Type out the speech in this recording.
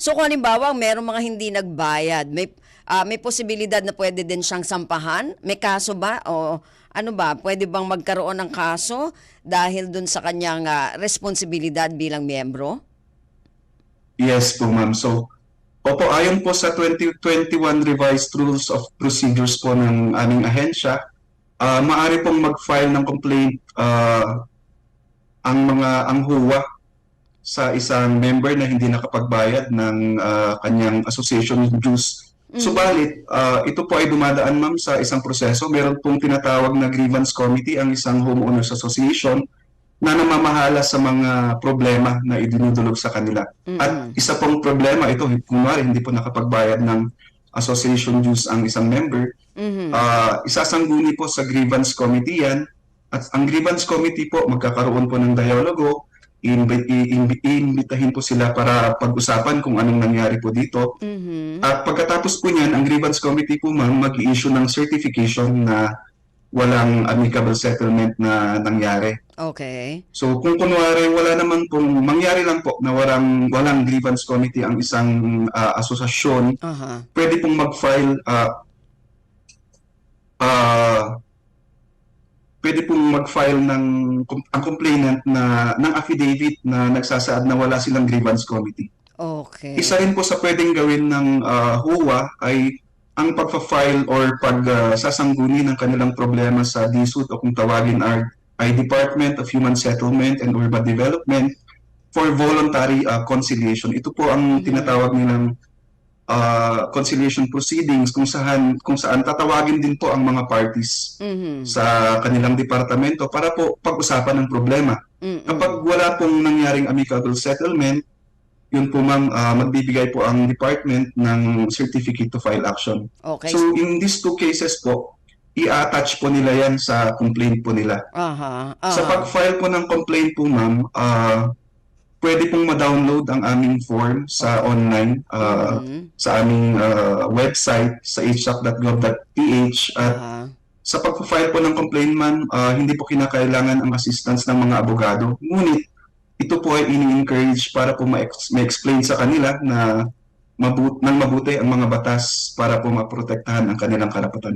So kung halimbawa merong mga hindi nagbayad, may ah, may posibilidad na pwede din siyang sampahan? May kaso ba o ano ba, pwede bang magkaroon ng kaso dahil dun sa kanyang ah, responsibilidad bilang miyembro? Yes po, ma'am. So, opo, ayon po sa 2021 Revised Rules of Procedures po ng aming ahensya, ah maaari pong mag-file ng complaint ah, ang mga ang HUWA sa isang member na hindi nakapagbayad ng ah, kanyang association dues. Subalit, ah, ito po ay dumadaan ma'am sa isang proseso. Meron pong tinatawag na grievance committee ang isang homeowners association na namamahala sa mga problema na idinudulog sa kanila. At isa pong problema ito, kunwari hindi po nakapagbayad ng association dues ang isang member, Mhm. ah isasangguni po sa grievance committee yan. At ang grievance committee po, magkakaroon po ng dialogo, iimbitahin po sila para pag-usapan kung anong nangyari po dito. Mhm. At pagkatapos po niyan, ang grievance committee po ma'am mag-i-issue ng certification na walang amicable settlement na nangyari. Okay. So kung kunwari wala naman pong mangyari lang po na walang walang grievance committee ang isang ah, asosasyon, Aha. pwede pong mag-file ah ah, pwede pong mag-file ng ang complainant na ng affidavit na nagsasaad na wala silang grievance committee. Okay. Isa rin po sa pwedeng gawin ng ah, HUWA ay ang pagpa-file or pag-sasangguni ng kanilang problema sa DSUD o kung tawagin ay, ay Department of Human Settlement and Urban Development for voluntary ah, conciliation. Ito po ang tinatawag nilang ah, conciliation proceedings kung saan kung saan tatawagin din po ang mga parties Mhm. sa kanilang departamento para po pag-usapan ng problema. Mm-mm. Kapag wala pong nangyaring amicable settlement, yun po ma'am, ah, magbibigay po ang department ng certificate to file action. Okay. So in these two cases po, i-attach po nila yan sa complaint po nila. Aha. Sa Aha. pag-file po ng complaint po ma'am, ah, pwede pong ma-download ang aming form sa online, ah, Mhm. sa aming ah, website sa hshop.gov.ph at Aha. sa pag-file po ng complaint man, ah, hindi po kinakailangan ang assistance ng mga abogado. Ngunit, ito po ay ini-encourage para po ma-ex- ma-explain sa kanila na mabu- ng mabuti ang mga batas para po maprotektahan ang kanilang karapatan.